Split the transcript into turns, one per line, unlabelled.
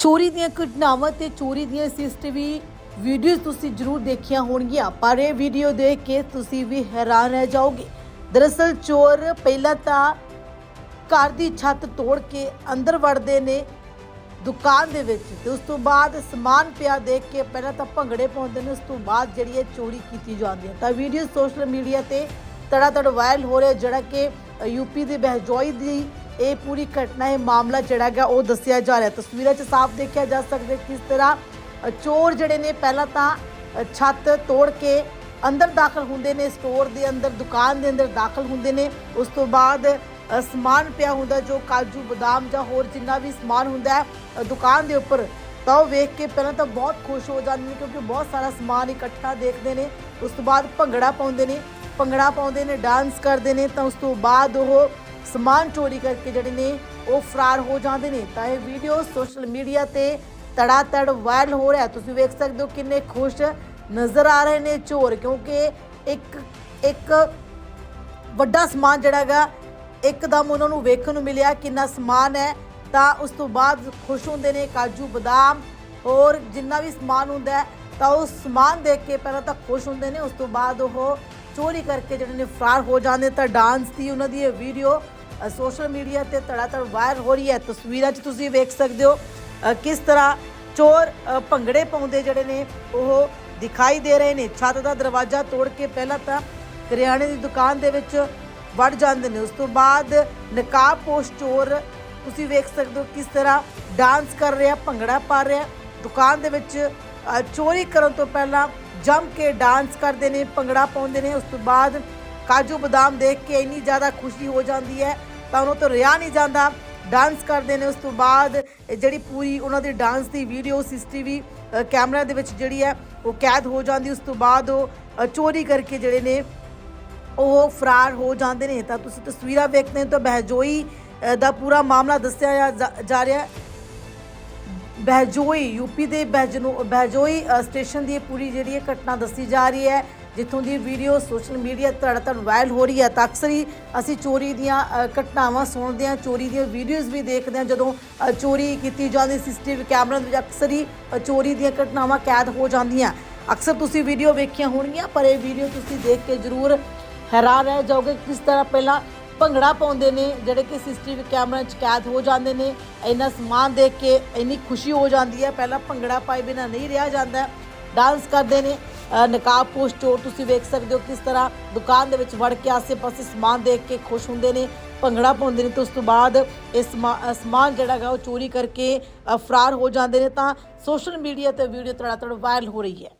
ਚੋਰੀ ਦੀਆਂ ਘਟਨਾਵਾਂ ਤੇ ਚੋਰੀ ਦੀਆਂ ਸੀਸੀਟੀਵੀ ਵੀਡੀਓਜ਼ ਤੁਸੀਂ ਜ਼ਰੂਰ ਦੇਖੀਆਂ ਹੋਣਗੀਆਂ, ਪਰ ਇਹ ਵੀਡੀਓ ਦੇਖ ਕੇ ਤੁਸੀਂ ਵੀ ਹੈਰਾਨ ਰਹਿ ਜਾਓਗੇ। ਦਰਅਸਲ ਚੋਰ ਪਹਿਲਾਂ ਤਾਂ ਘਰ ਦੀ ਛੱਤ ਤੋੜ ਕੇ ਅੰਦਰ ਵੜਦੇ ਨੇ ਦੁਕਾਨ ਦੇ ਵਿੱਚ ਤੇ ਉਸ ਤੋਂ ਬਾਅਦ ਸਮਾਨ ਪਿਆ ਦੇਖ ਕੇ ਪਹਿਲਾਂ ਤਾਂ ਭੰਗੜੇ ਪਾਉਂਦੇ ਨੇ, ਉਸ ਤੋਂ ਬਾਅਦ ਜਿਹੜੀ ਇਹ ਚੋਰੀ ਕੀਤੀ ਜਾਂਦੀ ਹੈ। ਤਾਂ ਵੀਡੀਓ ਸੋਸ਼ਲ ਮੀਡੀਆ ਤੇ ਤੜਾ ਤੜ ਵਾਇਰਲ ਹੋ ਰਿਹਾ ਜਿਹੜਾ ਕਿ ਯੂਪੀ ਦੇ ਬਹਿਜੋਈ ਦੀ ਇਹ ਪੂਰੀ ਘਟਨਾ, ਇਹ ਮਾਮਲਾ ਜਿਹੜਾ ਹੈਗਾ ਉਹ ਦੱਸਿਆ ਜਾ ਰਿਹਾ। ਤਸਵੀਰਾਂ 'ਚ ਸਾਫ਼ ਦੇਖਿਆ ਜਾ ਸਕਦਾ ਕਿਸ ਤਰ੍ਹਾਂ ਚੋਰ ਜਿਹੜੇ ਨੇ ਪਹਿਲਾਂ ਤਾਂ ਛੱਤ ਤੋੜ ਕੇ ਅੰਦਰ ਦਾਖਲ ਹੁੰਦੇ ਨੇ, ਸਟੋਰ ਦੇ ਅੰਦਰ, ਦੁਕਾਨ ਦੇ ਅੰਦਰ ਦਾਖਲ ਹੁੰਦੇ ਨੇ। ਉਸ ਤੋਂ ਬਾਅਦ ਸਮਾਨ ਪਿਆ ਹੁੰਦਾ ਜੋ ਕਾਜੂ, ਬਦਾਮ ਜਾਂ ਹੋਰ ਜਿੰਨਾ ਵੀ ਸਮਾਨ ਹੁੰਦਾ ਹੈ ਦੁਕਾਨ ਦੇ ਉੱਪਰ, ਤਾਂ ਉਹ ਵੇਖ ਕੇ ਪਹਿਲਾਂ ਤਾਂ ਬਹੁਤ ਖੁਸ਼ ਹੋ ਜਾਂਦੇ ਨੇ ਕਿਉਂਕਿ ਬਹੁਤ ਸਾਰਾ ਸਮਾਨ ਇਕੱਠਾ ਦੇਖਦੇ ਨੇ। ਉਸ ਤੋਂ ਬਾਅਦ ਭੰਗੜਾ ਪਾਉਂਦੇ ਨੇ, ਭੰਗੜਾ ਪਾਉਂਦੇ ਨੇ, ਡਾਂਸ ਕਰਦੇ ਨੇ, ਤਾਂ ਉਸ ਤੋਂ ਬਾਅਦ ਉਹ ਸਮਾਨ ਚੋਰੀ ਕਰਕੇ ਜਿਹੜੇ ਨੇ ਉਹ ਫਰਾਰ ਹੋ ਜਾਂਦੇ ਨੇ। ਤਾਂ ਇਹ ਵੀਡੀਓ ਸੋਸ਼ਲ ਮੀਡੀਆ ਤੇ ਤੜਾਤੜ ਵਾਇਰਲ ਹੋ ਰਿਹਾ ਤੁਸੀਂ ਵੇਖ ਸਕਦੇ ਹੋ ਕਿੰਨੇ ਖੁਸ਼ ਨਜ਼ਰ ਆ ਰਹੇ ਨੇ ਚੋਰ, ਕਿਉਂਕਿ ਇੱਕ ਇੱਕ ਵੱਡਾ ਸਮਾਨ ਜਿਹੜਾ ਹੈਗਾ, ਇੱਕਦਮ ਉਹਨਾਂ ਨੂੰ ਵੇਖਣ ਨੂੰ ਮਿਲਿਆ ਕਿੰਨਾ ਸਮਾਨ ਹੈ। ਤਾਂ ਉਸ ਤੋਂ ਬਾਅਦ ਖੁਸ਼ ਹੁੰਦੇ ਨੇ ਕਾਜੂ ਬਦਾਮ ਹੋਰ ਜਿੰਨਾ ਵੀ ਸਮਾਨ ਹੁੰਦਾ ਹੈ, ਤਾਂ ਉਹ ਸਮਾਨ ਦੇਖ ਕੇ ਪਹਿਲਾਂ ਤਾਂ ਖੁਸ਼ ਹੁੰਦੇ ਨੇ। ਉਸ ਤੋਂ ਬਾਅਦ ਉਹ ਚੋਰੀ ਕਰਕੇ ਜਿਹੜੇ ਨੇ ਫਰਾਰ ਹੋ ਜਾਂਦੇ ਤਾਂ ਡਾਂਸ ਦੀ ਉਹਨਾਂ ਦੀ ਇਹ ਵੀਡੀਓ ਸੋਸ਼ਲ ਮੀਡੀਆ ਤੇ ਤੜਾਤੜ ਵਾਇਰਲ ਹੋ ਰਹੀ ਹੈ। ਤਸਵੀਰਾਂ 'ਚ ਤੁਸੀਂ ਵੇਖ ਸਕਦੇ ਹੋ ਕਿਸ ਤਰ੍ਹਾਂ ਚੋਰ ਭੰਗੜੇ ਪਾਉਂਦੇ ਜਿਹੜੇ ਨੇ, ਉਹ ਦਿਖਾਈ ਦੇ ਰਹੇ ਨੇ। ਛੱਤ ਦਾ ਦਰਵਾਜ਼ਾ ਤੋੜ ਕੇ ਪਹਿਲਾਂ ਤਾਂ ਕਰਿਆਣੇ ਦੀ ਦੁਕਾਨ ਦੇ ਵਿੱਚ ਵੜ ਜਾਂਦੇ ਨੇ। ਉਸ ਤੋਂ ਬਾਅਦ ਨਕਾਬਪੋਸ਼ ਚੋਰ, ਤੁਸੀਂ ਵੇਖ ਸਕਦੇ ਹੋ ਕਿਸ ਤਰ੍ਹਾਂ ਡਾਂਸ ਕਰ ਰਿਹਾ, ਭੰਗੜਾ ਪਾ ਰਿਹਾ। ਦੁਕਾਨ ਦੇ ਵਿੱਚ ਚੋਰੀ ਕਰਨ ਤੋਂ ਪਹਿਲਾਂ ਜੰਮ ਕੇ ਡਾਂਸ ਕਰਦੇ ਨੇ, ਭੰਗੜਾ ਪਾਉਂਦੇ ਨੇ। ਉਸ ਤੋਂ ਬਾਅਦ ਕਾਜੂ ਬਦਾਮ ਦੇਖ ਕੇ ਇੰਨੀ ਜ਼ਿਆਦਾ ਖੁਸ਼ੀ ਹੋ ਜਾਂਦੀ ਹੈ। ਤਾਂ ਉਹਨਾਂ ਤੋਂ ਰਿਹਾ ਨਹੀਂ ਜਾਂਦਾ। ਡਾਂਸ ਕਰਦੇ ਨੇ ਉਸ ਤੋਂ ਬਾਅਦ ਜਿਹੜੀ ਪੂਰੀ ਉਹਨਾਂ ਦੀ ਡਾਂਸ ਦੀ ਵੀਡੀਓ ਸੀਸੀਟੀਵੀ ਕੈਮਰਾ ਦੇ ਵਿੱਚ ਜਿਹੜੀ ਹੈ, ਉਹ ਕੈਦ ਹੋ ਜਾਂਦੀ, ਉਸ ਤੋਂ ਬਾਅਦ ਉਹ ਚੋਰੀ ਕਰਕੇ ਜਿਹੜੇ ਨੇ, ਉਹ ਫਰਾਰ ਹੋ ਜਾਂਦੇ ਨੇ। ਤਾਂ ਤੁਸੀਂ ਤਸਵੀਰਾਂ ਵੇਖਦੇ ਹੋ ਤਾਂ ਬਹਿਜੋਈ ਦਾ ਪੂਰਾ ਮਾਮਲਾ ਦੱਸਿਆ ਜਾ- ਜਾ ਰਿਹਾ ਹੈ। ਬਹਿਜੋਈ, ਯੂਪੀ ਦੇ ਬਹਿਜਨੋ, ਬਹਿਜੋਈ ਸਟੇਸ਼ਨ ਦੀ ਇਹ ਪੂਰੀ ਜਿਹੜੀ ਇਹ ਘਟਨਾ ਦੱਸੀ ਜਾ ਰਹੀ ਹੈ। ਜਿੱਥੋਂ ਦੀ ਵੀਡੀਓ, ਸੋਸ਼ਲ ਮੀਡੀਆ ਤੜਤੜ ਵਾਇਰਲ ਹੋ ਰਹੀ ਹੈ, ਤਾਂ ਅਕਸਰ ਹੀ ਅਸੀਂ ਚੋਰੀ ਦੀਆਂ ਘਟਨਾਵਾਂ ਸੁਣਦੇ ਹਾਂ, ਚੋਰੀ ਦੀਆਂ ਵੀਡੀਓਜ਼ ਵੀ ਦੇਖਦੇ ਹਾਂ, ਜਦੋਂ ਚੋਰੀ ਕੀਤੀ ਜਾਂਦੀ ਸੀਸੀਟੀਵੀ ਕੈਮਰਾ ਦੇ ਵਿੱਚ ਅਕਸਰ ਹੀ ਚੋਰੀ ਦੀਆਂ ਘਟਨਾਵਾਂ ਕੈਦ ਹੋ ਜਾਂਦੀਆਂ। ਅਕਸਰ ਤੁਸੀਂ ਵੀਡੀਓ ਵੇਖੀਆਂ ਹੋਣਗੀਆਂ, ਪਰ ਇਹ ਵੀਡੀਓ ਤੁਸੀਂ ਦੇਖ ਕੇ ਜ਼ਰੂਰ ਹੈਰਾਨ ਰਹਿ ਜਾਓਗੇ ਕਿਸ ਤਰ੍ਹਾਂ ਪਹਿਲਾਂ ਭੰਗੜਾ ਪਾਉਂਦੇ ਨੇ, ਜਿਹੜੇ ਕਿ ਸੀਸੀਟੀਵੀ ਕੈਮਰਾ 'ਚ ਕੈਦ ਹੋ ਜਾਂਦੇ ਨੇ, ਇੰਨਾ ਸਮਾਨ ਦੇਖ ਕੇ ਇੰਨੀ ਖੁਸ਼ੀ ਹੋ ਜਾਂਦੀ ਹੈ, ਪਹਿਲਾਂ ਭੰਗੜਾ ਪਾਏ ਬਿਨਾ ਨਹੀਂ ਰਿਹਾ ਜਾਂਦਾ ਡਾਂਸ ਕਰਦੇ ਨੇ। ਅ, ਨਕਾਬ ਪੋਸ਼ ਚੋਰ ਤੁਸੀਂ ਵੇਖ ਸਕਦੇ ਹੋ ਕਿਸ ਤਰ੍ਹਾਂ ਦੁਕਾਨ ਦੇ ਵਿੱਚ ਵੜ ਕੇ ਆਸੇ-ਪਾਸੇ ਸਮਾਨ ਦੇਖ ਕੇ ਖੁਸ਼ ਹੁੰਦੇ ਨੇ ਭੰਗੜਾ ਪਾਉਂਦੇ ਨੇ ਤੇ ਉਸ ਤੋਂ ਬਾਅਦ ਇਹ ਸਮਾ- ਸਮਾਨ ਜਿਹੜਾ ਹੈਗਾ ਉਹ ਚੋਰੀ ਕਰਕੇ ਫਰਾਰ ਹੋ ਜਾਂਦੇ ਨੇ। ਤਾਂ ਸੋਸ਼ਲ ਮੀਡੀਆ ਤੇ ਵੀਡੀਓ ਤੜਾਤੜ ਵਾਇਰਲ ਹੋ ਰਹੀ ਹੈ।